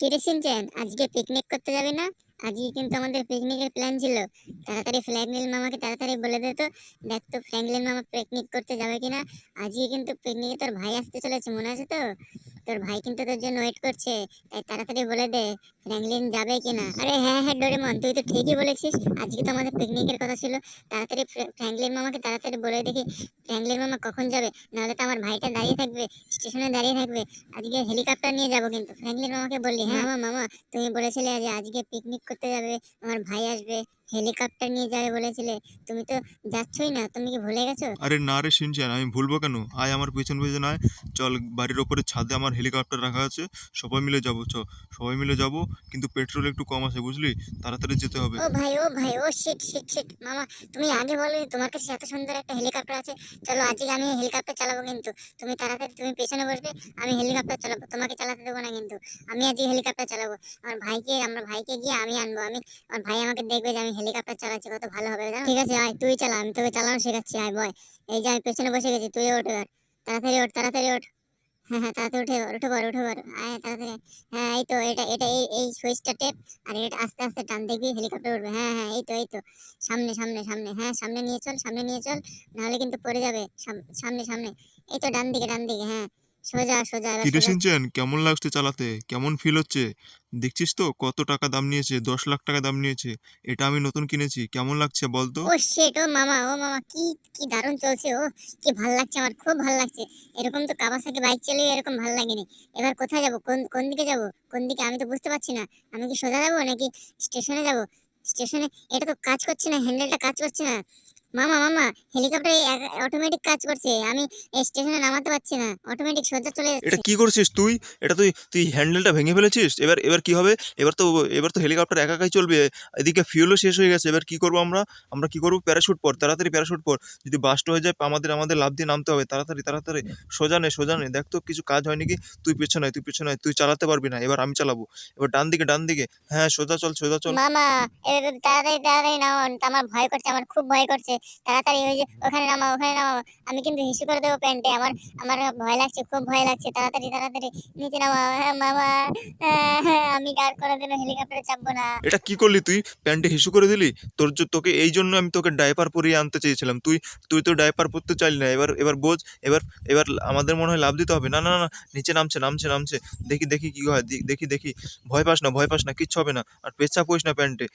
কিরে সিনচেন আজকে পিকনিক করতে যাবি না? আজকে কিন্তু আমাদের পিকনিকের প্ল্যান ছিল। তাড়াতাড়ি ফ্র্যাঙ্কলিন মামাকে তাড়াতাড়ি বলে দে তো। দেখ তো ফ্র্যাঙ্কলিন মামা পিকনিক করতে যাবে কিনা? আজকে কিন্তু পিকনিকে তোর ভাই আসতে চলেছে, মনে আছে তো? তোর ভাই কিন্তু তোর জন্য ওয়েট করছে। তাই তাড়াতাড়ি বলে দে ফ্র্যাঙ্কলিন যাবে কিনা? আরে হ্যাঁ হ্যাঁ ডোরেমন তুই তো ঠিকই বলেছিস। আজকে তো আমাদের পিকনিকের কথা ছিল। তাড়াতাড়ি ফ্র্যাঙ্কলিন মামাকে তাড়াতাড়ি বলে দেখি ফ্র্যাঙ্কলিন মামা কখন যাবে? নাহলে তো আমার ভাইটা দাঁড়িয়ে থাকবে, স্টেশনে দাঁড়িয়ে থাকবে। আজকে হেলিকপ্টার নিয়ে যাব কিন্তু। ফ্র্যাঙ্কলিন মামাকে বললি হ্যাঁ মামা মামা, তুমি বলেছিলে যে আজকে পিকনিক করতে যাবে, আমার ভাই আসবে। হেলিকপ্টার নিয়ে যাবে বলেছিলে। তুমি তো যাচ্ছই না তুমি কি ভুলে গেছো? আরে না রে সিনচান আমি ভুলবো কেন? আয় আমার পেছন পেছন আয়। চল বাড়ির ওপরে ছাদে আমার হেলিকপ্টার রাখা আছে। সবাই মিলে যাব চ। সবাই মিলে যাব কিন্তু পেট্রোল একটু কম আছে বুঝলি? তাড়াতাড়ি যেতে হবে। ও ভাই ও ভাই ও শিট শিট শিট মামা তুমি আগে বলো তোমার কাছে এত সুন্দর একটা হেলিকপ্টার আছে। চলো আজকে আমি হেলিকপ্টার চালাবো কিন্তু। তুমি তাড়াতাড়ি তুমি পেছনে বসবে আমি হেলিকপ্টার চালাবো। তোমাকে চালাতে দেবো না কিন্তু। আমি আজকে হেলিকপ্টার চালাবো। আমার ভাইকে আমরা ভাইকে গিয়ে আমি আনব। আমি আমার ভাই আমাকে দেখবে যে আমি হেলিকপ্টার চালাচ্ছি, কত ভালো হবে জানো? ঠিক আছে, আয়, তুই চালা, আমি তোকে চালানো শেখাচ্ছি, আয়, বয়। এই যে, আমি পেছনে বসে গেছি তুই ওঠ এবার। তাড়াতাড়ি ওঠ তাড়াতাড়ি ওঠ। হ্যাঁ হ্যাঁ তাড়াতাড়ি উঠে উঠে পড় উঠে পড়। আয়, তাড়াতাড়ি। হ্যাঁ এই তো, এটা এটা এই এই সুইচটা টেপ, আর এটা আস্তে আস্তে টান দেখবি, হেলিকপ্টার উঠবে। হ্যাঁ হ্যাঁ এই তো এই তো। সামনে সামনে সামনে হ্যাঁ সামনে নিয়ে চল, সামনে নিয়ে চল, নাহলে কিন্তু পড়ে যাবে, সাম- সামনে সামনে। এই তো, ডান দিকে ডান দিকে হ্যাঁ। সোজা সোজা কিরে। কেমন লাগছে চালাতে? কেমন ফিল হচ্ছে? দেখছিস তো কত টাকা দাম নিয়েছে? দশ লাখ টাকা দাম নিয়েছে। এটা আমি নতুন কিনেছি। কেমন লাগছে বল তো? ও শেট ও মামা ও মামা কি কি দারুণ চলছে ও। কি ভালো লাগছে আমার খুব ভালো লাগছে। এরকম তো কাওয়াসাকি বাইক চালিয়ে এরকম ভালো লাগেনি। এবার কোথায় যাব? কোন কোন দিকে যাব? কোন দিকে? আমি তো বুঝতে পারছি না। আমি কি সোজা যাব নাকি স্টেশনে যাব? স্টেশনে এটা তো কাজ করছে না হ্যান্ডেলটা কাজ করছে না। মামা মামা হেলিকপ্টার অটোমেটিক কাজ করছে। আমি স্টেশনে নামাতে পারছি না। অটোমেটিক সোজা চলে যাচ্ছে। এটা কি করছিস তুই? এটা তুই তুই হ্যান্ডেলটা ভেঙে ফেলেছিস? এবার এবার কি হবে? এবার তো এবার তো হেলিকপ্টার একা একাই চলবে। এদিকে ফিউলও শেষ হয়ে গেছে। এবার কি করব আমরা? আমরা কি করব? প্যারাশুট পর তাড়াতাড়ি প্যারাশুট পর। যদি বাস্ট হয়ে যায় আমাদের আমাদের লাভ দিয়ে নামতে হবে। তাড়াতাড়ি তাড়াতাড়ি। সোজা নে সোজা নে। দেখ তো কিছু কাজ হয় নাকি তুই পেছনে তুই পেছনে তুই চালাতে পারবি না। এবার আমি চালাবো। এবার ডান দিকে ডান দিকে। হ্যাঁ সোজা চল সোজা চল। মামা তাড়াতাড়ি তাড়াতাড়ি নামো আমার ভয় করছে আমার খুব ভয় করছে। তাড়াতাড়ি ওই যে ওখানে নামা ওখানে নামা আমি কিন্তু হিসু করে দেবো প্যান্টে আমার আমার ভয় লাগছে খুব ভয় লাগছে। তাড়াতাড়ি তাড়াতাড়ি নিচে নামা মামা আমি আর কোনোদিনও হেলিকপ্টারে চাপবো না। এটা কি করলি তুই? প্যান্টে হিসু করে দিলি? তোর তোকে এই জন্য আমি তোকে ডাইপার পরিয়ে আনতে চেয়েছিলাম। তুই তুই তো ডাইপার পরতে চাইলি না। এবার এবার বোঝ এবার এবার আমাদের মনে হয় লাভ দিতে হবে। না না না, না নিচে নামছে নামছে নামছে। দেখি দেখি কি হয়। দেখি দেখি। ভয় পাস না ভয় পাস না কিচ্ছু হবে না। আর পেচ্ছা পড়িস না প্যান্টে।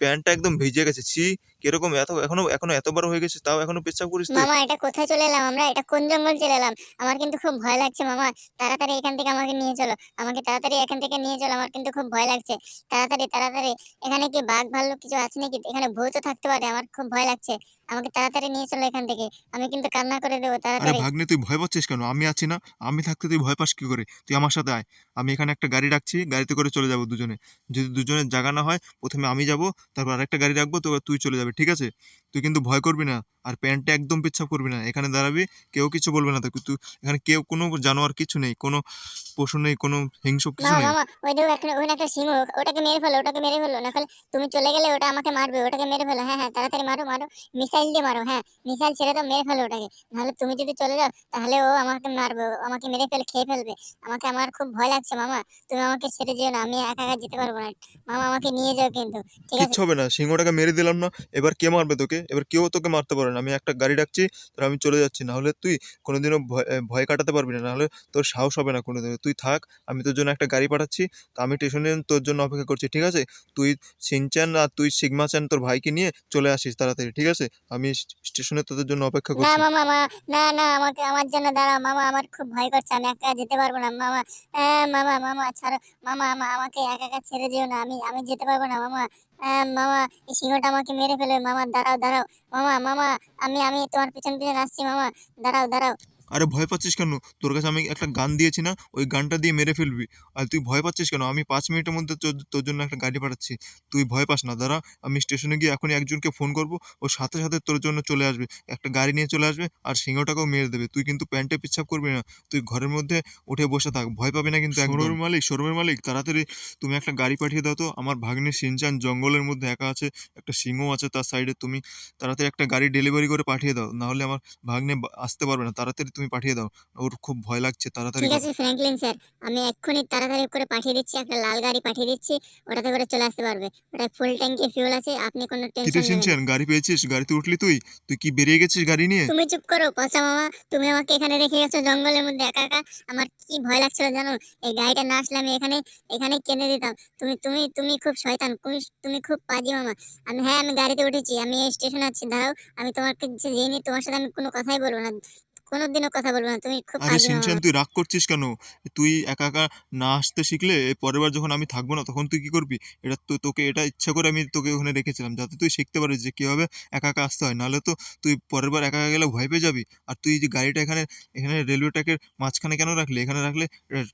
প্যান্টটা একদম ভিজে গেছে। ছি কীরকম এত, এখনও এখনও এত বড় হয়ে গেছে তাও এখনও পেশাব করিস তুই? মামা, এটা কোথায় চলে এলাম আমরা? এটা কোন জঙ্গল চলে এলাম? আমার কিন্তু খুব ভয় লাগছে মামা। তাড়াতাড়ি এখান থেকে আমাকে নিয়ে চলো। আমাকে তাড়াতাড়ি এখান থেকে নিয়ে চলো, আমার কিন্তু খুব ভয় লাগছে। তাড়াতাড়ি তাড়াতাড়ি। এখানে কি বাঘ, ভাল্লুক কিছু আছে নাকি? এখানে ভূতও থাকতে পারে, আমার খুব ভয় লাগছে। আমাকে তাড়াতাড়ি নিয়ে চলো এখান থেকে। আমি কিন্তু কান্না করে দেবো আরে তাড়াতাড়ি। ভাগ্নে তুই ভয় পাচ্ছিস কেন? আমি আছি না। আমি থাকতে তুই ভয় পাস কি করে? তুই আমার সাথে আয়। আমি এখানে একটা গাড়ি রাখছি গাড়িতে করে চলে যাব দুজনে। যদি দুজনের জায়গা না হয় প্রথমে আমি যাব তারপর আরেকটা গাড়ি রাখব তো তুই চলে যাবে ঠিক আছে? তুই কিন্তু ভয় করবি না আর প্যান্টটা একদম পেচ্ছাপ করবি না। এখানে দাঁড়াবি কেউ কিছু বলবে না তোকে। তুই এখানে কেউ কোনো জানোয়ার কিছু নেই কোনো পশু নেই কোনো হিংস্র কিছু নেই। মামা ওই দেখো একটা ওখানে একটা সিংহ ওটাকে মেরে ফেলো ওটাকে মেরে ফেলো। না তুমি চলে গেলে ওটা আমাকে মারবে ওটাকে মেরে ফেলো। হ্যাঁ হ্যাঁ তাড়াতাড়ি মারো মারো। মিসাইল দিয়ে মারো হ্যাঁ? মিসাইল ছেড়ে দাও মেরে ফেলো ওটাকে। নাহলে তুমি যদি চলে যাও তাহলে ও আমাকে মারবে আমাকে মেরে ফেলে খেয়ে ফেলবে। আমাকে আমার খুব ভয় লাগছে মামা। তুমি আমাকে ছেড়ে যেও না আমি একা একা যেতে পারব না। মামা আমাকে নিয়ে যাও কিন্তু ঠিক আছে? হবে না সিংহটাকে মেরে দিলাম না এবার কে মারবে তোকে? এবার কেউ তোকে মারতে পারে না আমি একটা গাড়ি ডাকছি তোর আমি চলে যাচ্ছি। না হলে তুই কোনোদিনও ভয় ভয় কাটাতে পারবি না নাহলে তোর সাহস হবে না কোনোদিনও। তুই থাক আমি তোর জন্য একটা গাড়ি পাঠাচ্ছি তো আমি স্টেশনে তোর জন্য অপেক্ষা করছি ঠিক আছে? তুই সিনচান আর তুই সিগমা চান তোর ভাইকে নিয়ে চলে আসিস তাড়াতাড়ি ঠিক আছে? আমি স্টেশনে তোদের জন্য অপেক্ষা করছি। না মামা না না আমাকে আমার জন্য দাঁড়াও মামা আমার খুব ভয় করছে আমি একা যেতে পারব না মামা মামা মামা ছাড়ো মামা মামা আমাকে একা একা ছেড়ে দিও না আমি আমি যেতে পারব না মামা মামা এই সিংহটা আমাকে মেরে ফেলবে মামা দাঁড়াও দাঁড়াও মামা মামা আমি আমি তোমার পিছন পিছন আসছি মামা দাঁড়াও দাঁড়াও। আরে ভয় পাচ্ছিস কেন? তোর কাছে আমি একটা গান দিয়েছি না, ওই গানটা দিয়ে মেরে ফেলবি। আর তুই ভয় পাচ্ছিস কেন? আমি পাঁচ মিনিটের মধ্যে তোর জন্য একটা গাড়ি পাঠাচ্ছি। তুই ভয় পাস না, দাঁড়া। আমি স্টেশনে গিয়ে এখনই একজনকে ফোন করব, ও সাথে সাথে তোর জন্য চলে আসবে। একটা গাড়ি নিয়ে চলে আসবে আর সিংহটাকেও মেরে দেবে। তুই কিন্তু প্যান্টে পিচ্ছাপ করবি না। তুই ঘরের মধ্যে উঠে বসে থাক, ভয় পাবি না কিন্তু শোরুমের মালিক শোরুমের মালিক, তাড়াতাড়ি তুমি একটা গাড়ি পাঠিয়ে দাও তো। আমার ভাগ্নে সিনচান জঙ্গলের মধ্যে একা আছে, একটা সিংহ আছে তার সাইডে তুমি তাড়াতাড়ি একটা গাড়ি ডেলিভারি করে পাঠিয়ে দাও। নাহলে আমার ভাগ্নে আসতে পারবে না। তাড়াতাড়ি তুমি পাঠিয়ে দাও। ওর খুব ভয় লাগছে তাড়াতাড়ি ঠিক আছে ফ্র্যাঙ্কলিন স্যার আমি এক্ষুনি তাড়াতাড়ি করে পাঠিয়ে দিচ্ছি একটা লাল গাড়ি পাঠিয়ে দিচ্ছি ওটাতে করে চলে আসতে পারবে। ওটা ফুল ট্যাঙ্কি ফিউল আছে আপনি কোনো টেনশন নেবেন না। সিনচেন গাড়ি পেয়েছিস? গাড়িতে উঠলি তুই? তুই কি বেরিয়ে গেছিস গাড়ি নিয়ে? তুমি চুপ করো পচা মামা তুমি আমাকে এখানে রেখে গেছো জঙ্গলের মধ্যে একা একা। আমার কি ভয় লাগছিল জানো? এই গাড়িটা না আসলে আমি এখানে এখানে কেঁদে দিতাম। তুমি তুমি তুমি খুব শয়তান তুমি তুমি খুব পাজি মামা। আমি হ্যাঁ আমি গাড়িতে উঠেছি আমি স্টেশনে আছি দাঁড়াও আমি তোমাকে যে নিয়ে তোমার সাথে আমি কোনো কথাই বলব না। কোনোদিনও কথা বলব না তুমি খুব আরে সিনচেন তুই রাগ করছিস কেন? তুই একা একা না আসতে শিখলে পরের বার যখন আমি থাকব না তখন তুই কি করবি? এটা তো তোকে এটা ইচ্ছা করে আমি তোকে ওখানে রেখেছিলাম যাতে তুই শিখতে পারিস যে কীভাবে একা একা আসতে হয়। নাহলে তো তুই পরের বার একা একা গেলে ভয় পেয়ে যাবি। আর তুই যে গাড়িটা এখানে এখানে রেলওয়ে ট্র্যাকের মাঝখানে কেন রাখলি? এখানে রাখলে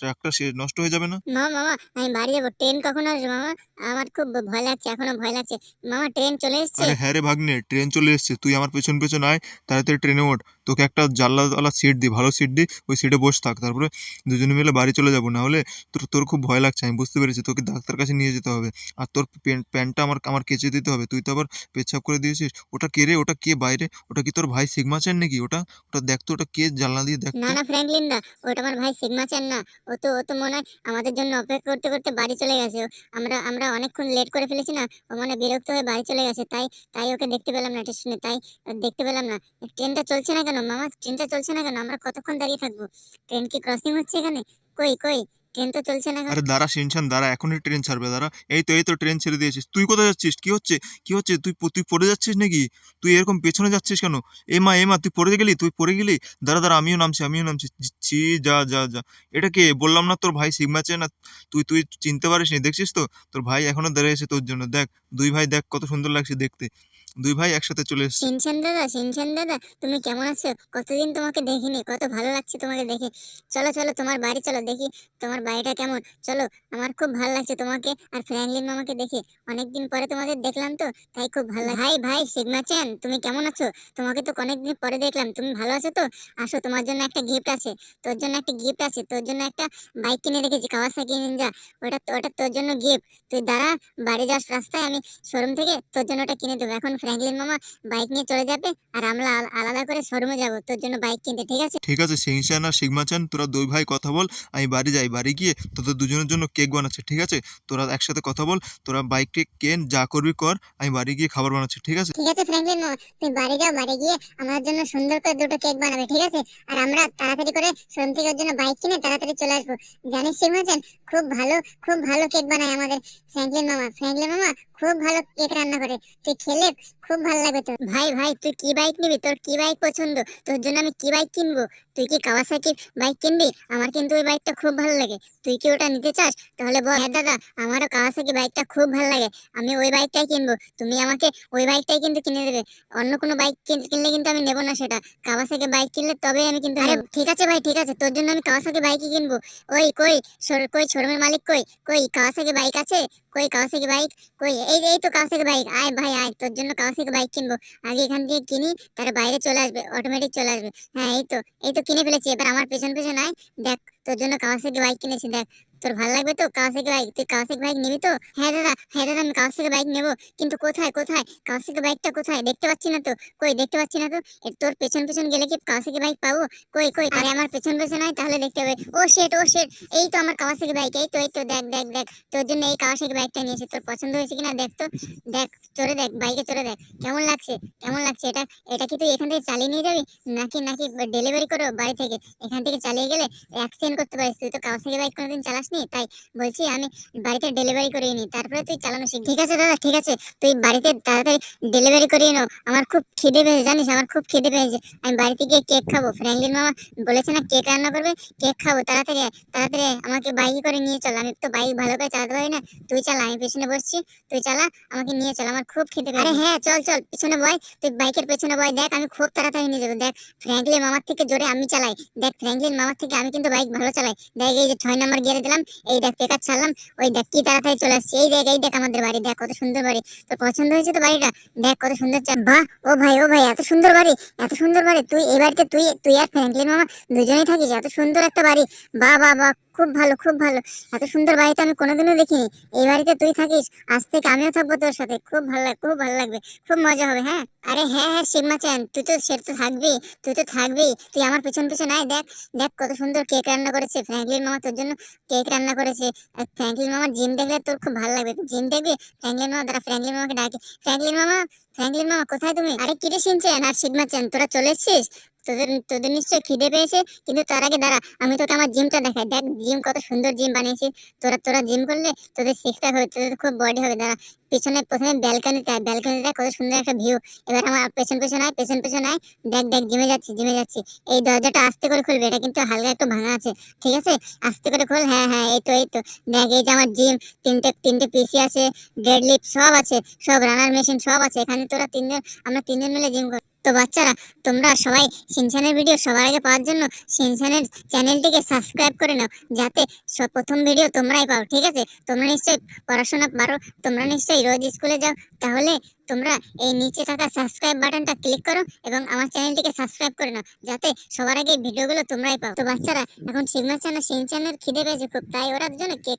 ট্র্যাকটা সে নষ্ট হয়ে যাবে না? মামা মামা আমি বাড়ি যাব। ট্রেন কখন আসবে মামা আমার খুব ভয় লাগছে এখনও ভয় লাগছে। মামা ট্রেন চলে এসছে? আরে হ্যাঁ রে ভাগ্নে ট্রেন চলে এসছে। তুই আমার পেছন পেছন আয় তাড়াতাড়ি ট্রেনে ওঠ। তোকে একটা জানলাওয়ালা সিট দিই ভালো সিট দিই ওই সিটে বসে থাক। তারপরে দুজনে মিলে বাড়ি চলে যাব। না হলে তোর তোর খুব ভয় লাগছে আমি বুঝতে পেরেছি। তোকে ডাক্তার কাছে নিয়ে যেতে হবে। আর তোর প্যান্টটা আমার আমার কেচে দিতে হবে। তুই তো আবার পেচ্ছাপ করে দিয়েছিস। ওটা কে রে? ওটা কে বাইরে? ওটা কি তোর ভাই সিগমা চেন নাকি? ওটা ওটা দেখ তো ওটা কে জানলা দিয়ে দেখ না। না ফ্র্যাঙ্কলিন দা ওটা আমার ভাই সিগমাচার না। ও তো ও তো মনে হয় আমাদের জন্য অপেক্ষা করতে করতে বাড়ি চলে গেছে। আমরা আমরা অনেকক্ষণ লেট করে ফেলেছি না ও মানে বিরক্ত হয়ে বাড়ি চলে গেছে। তাই তাই ওকে দেখতে পেলাম না স্টেশনে তাই দেখতে পেলাম না। ট্রেনটা চলছে না কেন? মামা ট্রেনটা চলছে না কেন? আমরা কতক্ষণ দাঁড়িয়ে থাকব? ট্রেন কি ক্রসিং হচ্ছে এখানে? কই কই? ট্রেন তো চলছে না আরে দাঁড়া সিনশান দাঁড়া এখনই ট্রেন ছাড়বে দাঁড়া। এই তো এই তো ট্রেন ছেড়ে দিয়েছিস। তুই কোথায় যাচ্ছিস? কি হচ্ছে? কি হচ্ছে? তুই তুই পড়ে যাচ্ছিস নাকি? তুই এরকম পেছনে যাচ্ছিস কেন? এ মা এ মা তুই পড়ে গেলি? তুই পড়ে গেলি? দাঁড়া দাঁড়া আমিও নামছি আমিও নামছি। ছি, যা যা যা। এটা কে? বললাম না তোর ভাই সিগমা চেন না? তুই তুই চিনতে পারিস নি দেখছিস তো? তোর ভাই এখনও দাঁড়িয়েছে তোর জন্য। দেখ দুই ভাই দেখ কত সুন্দর লাগছে দেখতে। দুই ভাই একসাথে চলে এসছে। শিনছেন দাদা শিনছেন দাদা, তুমি কেমন আছো? কতদিন তোমাকে দেখিনি, কত ভালো লাগছে তোমাকে দেখে। চলো চলো, তোমার বাড়ি চলো, দেখি তোমার বাড়িটা কেমন। চলো, আমার খুব ভালো লাগছে তোমাকে আর ফ্র্যাঙ্কলিন মামাকে দেখে। অনেকদিন পরে তোমাদের দেখলাম তো, তাই খুব ভালো লাগে ভাই ভাই, সিগমা চ্যান, তুমি কেমন আছো? তোমাকে তো অনেকদিন পরে দেখলাম, তুমি ভালো আছো তো? আসো, তোমার জন্য একটা গিফট আছে। তোর জন্য একটা গিফট আছে, তোর জন্য একটা বাইক কিনে রেখেছি কাওয়াসাকি নিনজা ওটা ওটা তোর জন্য গিফট তুই দাঁড়া, বাড়ি যাওয়ার রাস্তায়, আমি শোরুম থেকে তোর জন্য ওটা কিনে দেবো। এখন ফ্র্যাঙ্কলিন মামা বাইক নিয়ে চলে যাবে আর আমরা আলাদা করে শোরুমে যাব। তোর জন্য বাইক কিনতে ঠিক আছে? ঠিক আছে সিংশান আর সিগমা চান তোরা দুই ভাই কথা বল আমি বাড়ি যাই। বাড়ি গিয়ে তোদের দুজনের জন্য কেক বানাচ্ছে ঠিক আছে? তোরা একসাথে কথা বল তোরা বাইকটি কেন যা করবি কর আমি বাড়ি গিয়ে খাবার বানাচ্ছি ঠিক আছে? ঠিক আছে ফ্র্যাঙ্কলিন মামা তুমি বাড়ি যাও বাড়ি গিয়ে আমার জন্য সুন্দর করে দুটো কেক বানাবে ঠিক আছে? আর আমরা তাড়াতাড়ি করে শোরুম থেকে ওর জন্য বাইক কিনে তাড়াতাড়ি চলে আসব। জানিস শিবমাচান খুব ভালো খুব ভালো কেক বানায় আমাদের। ফ্র্যাঙ্কলিন মামা ফ্র্যাঙ্কলিন মামা খুব ভালো কেক রান্না করে। তুই খেলে খুব ভালো লাগবে তোর। ভাই ভাই তুই কি বাইক নিবি? তোর কি বাইক পছন্দ? তোর জন্য আমি কি বাইক কিনবো? তুই কি কাওয়াসাকির বাইক কিনবি? আমার কিন্তু ওই বাইকটা খুব ভালো লাগে। তুই কি ওটা নিতে চাস? তাহলে বল। হ্যাঁ দাদা আমারও কাওয়াসাকি বাইকটা খুব ভালো লাগে। আমি ওই বাইকটাই কিনবো। তুমি আমাকে ওই বাইকটাই কিন্তু কিনে দেবে। অন্য কোনো বাইক কিনলে কিন্তু আমি নেব না সেটা। কাওয়াসাকি বাইক কিনলে তবে আমি কিন্তু আরে ঠিক আছে ভাই ঠিক আছে। তোর জন্য আমি কাওয়াসাকি বাইকই কিনবো। ওই কই? সর কই শোরুমের মালিক কই? কই কাওয়াসাকি বাইক আছে? কই কাওয়াসাকি বাইক কই? এই এই তো কাওয়াসাকি বাইক আয় ভাই আয়। তোর জন্য কাওয়াসাকি বাইক কিনবো। আগে এখান দিয়ে কিনি তার বাইরে চলে আসবে অটোমেটিক চলে আসবে। হ্যাঁ এই তো এই তো কিনে ফেলেছি। এবার আমার পেছন পেছন আয়, দেখ, তোর জন্য কাওয়াসাকি বাইক কিনেছি, দেখ। তোর ভালো লাগবে তো? কাওয়াসাকি বাইক তুই কাওয়াসাকি বাইক নিবি তো? হ্যাঁ দাদা হ্যাঁ দাদা, আমি কাওয়াসাকি বাইক নেব। কিন্তু কোথায় কোথায়? কাওয়াসাকি বাইকটা কোথায়? দেখতে পাচ্ছি না তো? কই, দেখতে পাচ্ছি না তো? তোর পেছন পেছন গেলে কি কাওয়াসাকি বাইক পাবো? কই কই? আরে আমার পেছন পেছন হয় তাহলে দেখতে হবে। ও শেট ও শেট এই তো আমার কাওয়াসাকি বাইক এই তো এই তো, দেখ দেখ দেখ। তোর জন্য এই কাওয়াসাকি বাইকটা নিয়েছি। তোর পছন্দ হয়েছে কিনা দেখ তো? দেখ, চড়ে দেখ বাইকে চড়ে দেখ। কেমন লাগছে? কেমন লাগছে? এটা এটা কি তুই এখান থেকে চালিয়ে নিয়ে যাবি? নাকি নাকি ডেলিভারি করো বাড়ি থেকে? এখান থেকে চালিয়ে গেলে অ্যাক্সিডেন্ট করতে পারিস। তুই তো কাওয়াসাকি বাইক কোনোদিন চালাসনি তাই বলছি আমি বাড়িতে ডেলিভারি করিয়ে নিই। তারপরে তুই চালানো শিখ। ঠিক আছে দাদা, ঠিক আছে। তুই বাড়িতে তাড়াতাড়ি ডেলিভারি করিয়ে নাও। আমার খুব খিদে পেয়েছে, জানিস? আমার খুব খিদে পেয়েছে। আমি বাড়িতে গিয়ে কেক খাব। ফ্র্যাঙ্কলিন মামা বলেছে না কেক রান্না করবে? কেক খাব। তাড়াতাড়ি তাড়াতাড়ি আমাকে বাইকে করে নিয়ে চল। আমি তো বাইক ভালো করে চালাতে পারি না। তুই চালা, আমি পেছনে বসছি। তুই চালা, আমাকে নিয়ে চল। আমার খুব খিদে আরে হ্যাঁ চল চল। পিছনে বয়। তুই বাইকের পেছনে বয়। দেখ, আমি খুব তাড়াতাড়ি নিয়ে যাব। দেখ ফ্র্যাঙ্কলিন মামার থেকে জোরে আমি চালাই। দেখ ফ্র্যাঙ্কলিন মামার থেকে আমি কিন্তু বাইক ভালো চালাই। দেখ, এই যে ছয় নম্বর গিয়ারে দিলাম। এই দেখ পেকার ছাড়লাম, ওই দেখ, কি তাড়াতাড়ি চলে আসছে, এই দেখ এই দেখ আমাদের বাড়ি, দেখ, কত সুন্দর বাড়ি, তোর পছন্দ হয়েছে তো বাড়িটা, দেখ, কত সুন্দর বাহ, ও ভাই ও ভাই, এত সুন্দর বাড়ি, এত সুন্দর বাড়ি, তুই এই বাড়িতে তুই তুই আর ফ্র্যাঙ্কলিন মামা দুজনেই থাকিস, এত সুন্দর একটা বাড়ি বা বা বাহ খুব ভালো খুব ভালো। এত সুন্দর বাড়ি তো আমি কোনোদিনও দেখিনি। এই বাড়িতে তুই থাকিস, আজ থেকে আমিও থাকব তোর সাথে। খুব ভালো লাগবে খুব ভালো লাগবে। খুব মজা হবে হ্যাঁ? আরে হ্যাঁ হ্যাঁ সিগমা চ্যান তুই তো সে তো থাকবি, তুই তো থাকবি। তুই আমার পেছন পেছন আয়, দেখ দেখ কত সুন্দর কেক রান্না করেছে ফ্র্যাঙ্কলিন মামা, তোর জন্য কেক রান্না করেছে। আর ফ্র্যাঙ্কলিন মামার জিম দেখলে তোর খুব ভালো লাগবে। জিম দেখবি? ফ্র্যাঙ্কলিন মামা, দাঁড়া ফ্র্যাঙ্কলিন মামাকে ডাকে। ফ্র্যাঙ্কলিন মামা ফ্র্যাঙ্কলিন মামা, কোথায় তুমি? আরে কিরে সিনচেন আর সিগমা চ্যান তোরা চলে এসছিস? তোদের তোদের নিশ্চয়ই খিদে পেয়েছে, কিন্তু তার আগে দাঁড়া, আমি তোকে আমার জিমটা দেখাই। দেখ জিম কত সুন্দর জিম বানিয়েছি। তোরা তোরা জিম করলে তোদের সিক্স প্যাক হবে, তোদের খুব বডি হবে, দাঁড়া। পিছনে প্রথমে ব্যালকনিতে আয় ব্যালকনিতে কত সুন্দর একটা ভিউ এবার আমার পেছন পেছন আয়, পেছন পেছন আয়। দেখ দেখ, জিমে যাচ্ছি জিমে যাচ্ছি। এই দরজাটা আস্তে করে খুলবে, এটা কিন্তু হালকা একটু ভাঙা আছে, ঠিক আছে? আস্তে করে খোল হ্যাঁ হ্যাঁ এই তো এই তো। দেখ, এই যে আমার জিম তিনটে তিনটে পিসি আছে ডেড লিফট সব আছে, সব রানার মেশিন সব আছে। এখানে তোরা তিনজন, আমরা তিনজন মিলে জিম করি। তো বাচ্চারা, তোমরা সবাই সিনচানের ভিডিও সবার আগে পাওয়ার জন্য সিনচানের চ্যানেলটিকে সাবস্ক্রাইব করে নাও, যাতে সব প্রথম ভিডিও তোমরাই পাও, ঠিক আছে? তোমরা নিশ্চয়ই পড়াশোনা পারো, তোমরা নিশ্চয়ই রোজ স্কুলে যাও, তাহলে তোমরা এই নিচে থাকা সাবস্ক্রাইব বাটনটা ক্লিক করো এবং আমার চ্যানেলটিকে সাবস্ক্রাইব করে নাও, যাতে সবার আগে ভিডিওগুলো তোমরাই পাও। তো বাচ্চারা, এখন সিগমা চ্যানেল সিন চ্যানেল খিদে পেয়েছে খুব, তাই ওরা জন্য কেক